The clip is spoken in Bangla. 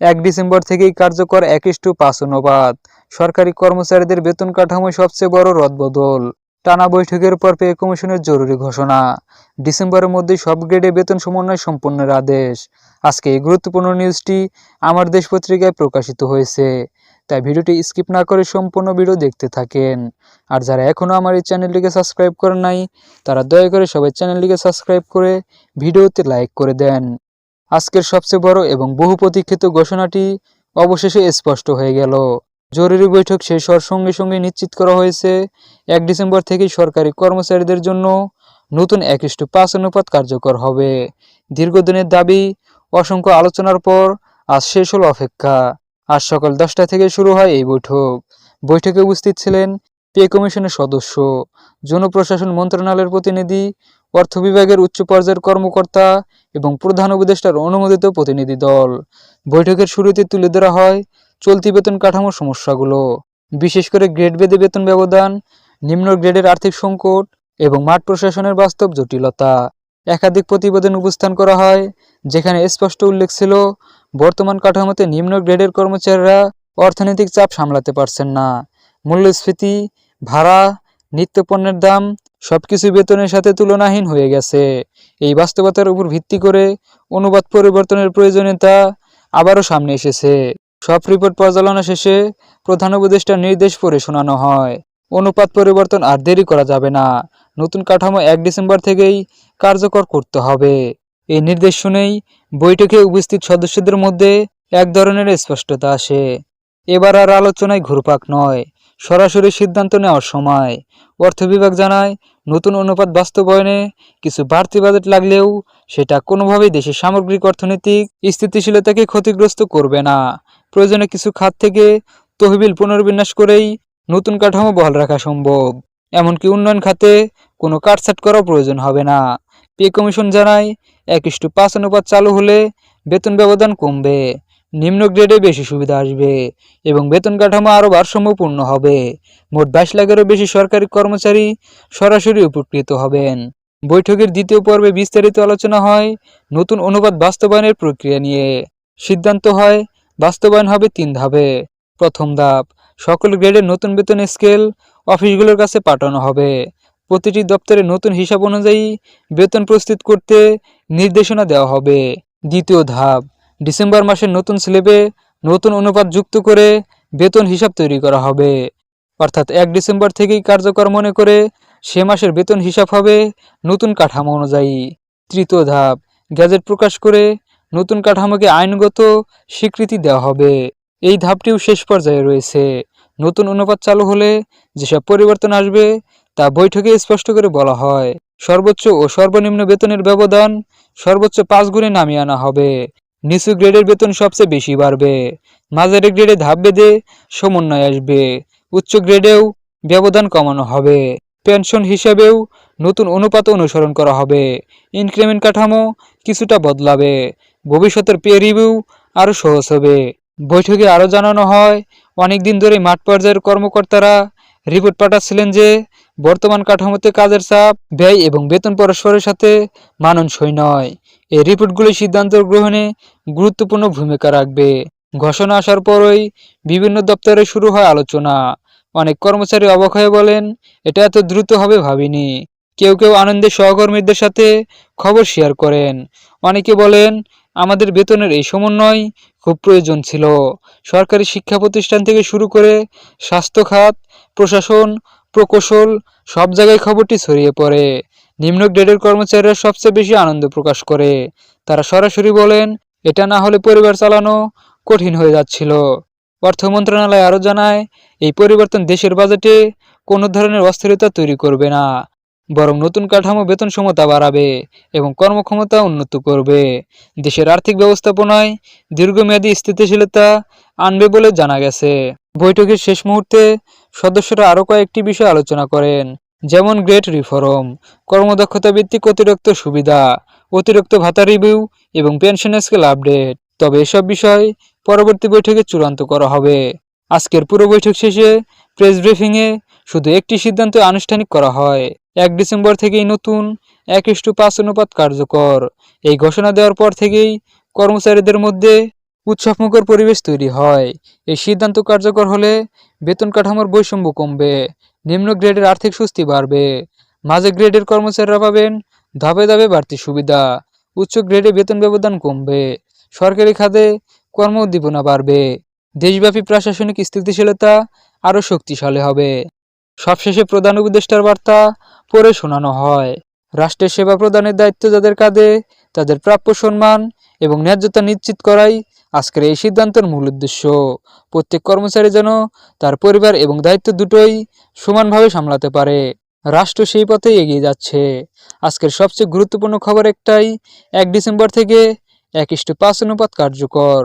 এক ডিসেম্বর থেকেই কার্যকর এক ইস্টু পাঁচ অনুপাত সরকারি কর্মচারীদের বেতন কাঠামোয় সবচেয়ে বড় রদবদল। টানা বৈঠকের পর পে কমিশনের জরুরি ঘোষণা। ডিসেম্বরের মধ্যে সব গ্রেডে বেতন সমন্বয় সম্পন্নের আদেশ। আজকে এই গুরুত্বপূর্ণ নিউজটি আমার দেশ পত্রিকায় প্রকাশিত হয়েছে। তাই ভিডিওটি স্কিপ না করে সম্পূর্ণ ভিডিও দেখতে থাকেন। আর যারা এখনও আমার এই চ্যানেলটিকে সাবস্ক্রাইব করেন নাই, তারা দয়া করে সবাই চ্যানেলটিকে সাবস্ক্রাইব করে ভিডিওতে লাইক করে দেন। আজকের সবচেয়ে বড় এবং বহু প্রতীক্ষিত ঘোষণাটি অবশেষে স্পষ্ট হয়ে গেল। জরুরি বৈঠক শেষ হওয়ার সঙ্গে সঙ্গে নিশ্চিত করা হয়েছে, এক ডিসেম্বর থেকেই সরকারি কর্মচারীদের জন্য নতুন এক ইস্টু পাঁচ অনুপাত কার্যকর হবে। দীর্ঘদিনের দাবি, অসংখ্য আলোচনার পর আজ শেষ হল অপেক্ষা। আজ সকাল দশটা থেকে শুরু হয় এই বৈঠক। বৈঠকে উপস্থিত ছিলেন পে কমিশনের সদস্য, জনপ্রশাসন মন্ত্রণালয়ের প্রতিনিধি অর্থ বিভাগের উচ্চ পর্যায়ের কর্মকর্তা এবং প্রধান উপদেষ্টার অনুমোদিত প্রতিনিধি দল। বৈঠকের শুরুতে তুলে ধরা হয় চলতি বেতন কাঠামোর সমস্যাগুলো। বিশেষ করে গ্রেড বেদে বেতন ব্যবধান, নিম্ন গ্রেডের আর্থিক সংকট এবং মাঠ প্রশাসনের বাস্তব জটিলতা। একাধিক প্রতিবেদন উপস্থান করা হয়, যেখানে স্পষ্ট উল্লেখ ছিল, বর্তমান কাঠামোতে নিম্ন গ্রেডের কর্মচারীরা অর্থনৈতিক চাপ সামলাতে পারছেন না। মূল্যস্ফীতি, ভাড়া, নিত্যপণ্যের দাম সবকিছু বেতনের সাথে তুলনাহীন হয়ে গেছে। এই বাস্তবতার উপর ভিত্তি করে অনুবাদ পরিবর্তনের প্রয়োজনীয়তা আবারও সামনে এসেছে। সব রিপোর্ট পর্যালোচনা শেষে প্রধান উপদেষ্টার নির্দেশ পড়ে শোনানো হয়। অনুপাত পরিবর্তন আর দেরি করা যাবে না। নতুন কাঠামো এক ডিসেম্বর থেকেই কার্যকর করতে হবে। এই নির্দেশ শুনেই বৈঠকে উপস্থিত সদস্যদের মধ্যে এক ধরনের স্পষ্টতা আসে। এবার আর আলোচনায় ঘুরপাক নয়। সরাসরি সিদ্ধান্ত নেওয়ার সময় অর্থ বিভাগ জানায়, নতুন অনুপাত বাস্তবায়নে কিছু বাড়তি বাজেট লাগলেও সেটা কোনোভাবেই দেশের সামগ্রিক অর্থনৈতিক স্থিতিশীলতাকে ক্ষতিগ্রস্ত করবে না। প্রয়োজনে কিছু খাত থেকে তহবিল পুনর্বিন্যাস করেই নতুন কাঠামো বহাল রাখা সম্ভব। এমনকি উন্নয়ন খাতে কোনো কাটছাট করার প্রয়োজন হবে না। পে কমিশন জানায় এক ইস্টু পাঁচ অনুপাত চালু হলে বেতন ব্যবধান কমবে। নিম্ন গ্রেডে বেশি সুবিধা আসবে এবং বেতন কাঠামো আরও ভারসাম্যপূর্ণ হবে। মোট বাইশ লাখেরও বেশি সরকারি কর্মচারী সরাসরি উপকৃত হবেন। বৈঠকের দ্বিতীয় পর্বে বিস্তারিত আলোচনা হয় নতুন অনুবাদ বাস্তবায়নের প্রক্রিয়া নিয়ে। সিদ্ধান্ত হয়, বাস্তবায়ন হবে তিন ধাপে। প্রথম ধাপ, সকল গ্রেডের নতুন বেতন স্কেল অফিসগুলোর কাছে পাঠানো হবে। প্রতিটি দপ্তরে নতুন হিসাব অনুযায়ী বেতন প্রস্তুত করতে নির্দেশনা দেওয়া হবে। দ্বিতীয় ধাপ ডিসেম্বর মাসের নতুন স্লেবে নতুন অনুপাত যুক্ত করে বেতন হিসাব তৈরি করা হবে। অর্থাৎ এক ডিসেম্বর থেকেই কার্যকর মনে করে সে মাসের বেতন হিসাব হবে নতুন কাঠামো অনুযায়ী। তৃতীয় ধাপ, গ্যাজেট প্রকাশ করে নতুন কাঠামোকে আইনগত স্বীকৃতি দেওয়া হবে। এই ধাপটিও শেষ পর্যায়ে রয়েছে। নতুন অনুপাত চালু হলে যেসব পরিবর্তন আসবে তা বৈঠকে স্পষ্ট করে বলা হয়। সর্বোচ্চ ও সর্বনিম্ন বেতনের ব্যবধান সর্বোচ্চ পাঁচ গুণে নামিয়ে আনা হবে। নিচু গ্রেডের বেতন সবচেয়ে বেশি বাড়বে। মাঝারি গ্রেডে ধাপ বেঁধে সমন্বয় আসবে। উচ্চ গ্রেডেও ব্যবধান কমানো হবে। পেনশন হিসেবেও নতুন অনুপাত অনুসরণ করা হবে। ইনক্রিমেন্ট কাঠামো কিছুটা বদলাবে। ভবিষ্যতের পে রিভিউ আরও সহজ হবে। বৈঠকে আরও জানানো হয় অনেক দিন ধরে মাঠ পর্যায়ের কর্মকর্তারা রিপোর্ট পাঠাচ্ছিলেন যে, বর্তমান কাঠামোতে কাজের চাপ, ব্যয় এবং বেতন পরস্পরের সাথে মানানসই নয়। এই রিপোর্টগুলি সিদ্ধান্ত গ্রহণে গুরুত্বপূর্ণ ভূমিকা রাখবে। ঘোষণা আসার পরই বিভিন্ন দপ্তরে শুরু হয় আলোচনা। অনেক কর্মচারী অবাক হয়ে বলেন, এটা এত দ্রুত হবে ভাবিনি। কেউ কেউ আনন্দে সহকর্মীদের সাথে খবর শেয়ার করেন। অনেকে বলেন, আমাদের বেতনের এই সমন্বয় খুব প্রয়োজন ছিল। সরকারি শিক্ষা প্রতিষ্ঠান থেকে শুরু করে স্বাস্থ্য খাত, প্রশাসন, প্রকৌশল সব জায়গায় খবরটি ছড়িয়ে পড়ে। নিম্ন গ্রেডের কর্মচারীরা সবচেয়ে বেশি আনন্দ প্রকাশ করে। তারা সরাসরি বলেন, এটা না হলে পরিবার চালানো কঠিন হয়ে যাচ্ছিল। অর্থ মন্ত্রণালয় আরও জানায়, এই পরিবর্তন দেশের বাজেটে কোনো ধরনের অস্থিরতা তৈরি করবে না, বরং নতুন কাঠামো বেতন সমতা বাড়াবে এবং কর্মক্ষমতা উন্নত করবে। দেশের আর্থিক ব্যবস্থাপনায় দীর্ঘমেয়াদী স্থিতিশীলতা আনবে বলে জানা গেছে। বৈঠকের শেষ মুহূর্তে সদস্যরা আরও কয়েকটি বিষয় আলোচনা করেন। যেমন গ্রেট রিফর্ম, কর্মদক্ষতা ভিত্তিক অতিরিক্ত সুবিধা, অতিরিক্ত ভাতা রিভিউ এবং পেনশন স্কেল আপডেট। তবে এসব বিষয় পরবর্তী বৈঠকে চূড়ান্ত করা হবে। আজকের পুরো বৈঠক শেষে প্রেস ব্রিফিংয়ে শুধু একটি সিদ্ধান্ত আনুষ্ঠানিক করা হয়। এক ডিসেম্বর থেকেই নতুন এক ইস্টু পাঁচ অনুপাত কার্যকর। এই ঘোষণা দেওয়ার পর থেকেই কর্মচারীদের মধ্যে উৎসবমুখর পরিবেশ তৈরি হয়। এই সিদ্ধান্ত কার্যকর হলে বেতন কাঠামোর বৈষম্য কমবে। নিম্ন গ্রেডের আর্থিক স্বস্তি বাড়বে। মাঝে গ্রেডের কর্মচারীরা পাবেন ধাপে ধাপে বাড়তি সুবিধা। উচ্চ গ্রেডে বেতন ব্যবধান কমবে। সরকারি খাতে কর্ম উদ্দীপনা বাড়বে। দেশব্যাপী প্রশাসনিক স্থিতিশীলতা আরও শক্তিশালী হবে। সবশেষে প্রধান উপদেষ্টার বার্তা পরে শোনানো হয়। রাষ্ট্রের সেবা প্রদানের দায়িত্ব যাদের কাঁধে, তাদের প্রাপ্য সম্মান এবং ন্যায্যতা নিশ্চিত করাই আজকের এই সিদ্ধান্তের মূল উদ্দেশ্য। প্রত্যেক কর্মচারী যেন তার পরিবার এবং দায়িত্ব দুটোই সমানভাবে সামলাতে পারে। রাষ্ট্র সেই পথেই এগিয়ে যাচ্ছে। আজকের সবচেয়ে গুরুত্বপূর্ণ খবর একটাই, এক ডিসেম্বর থেকে এক ইস্টু পাঁচ অনুপাত কার্যকর।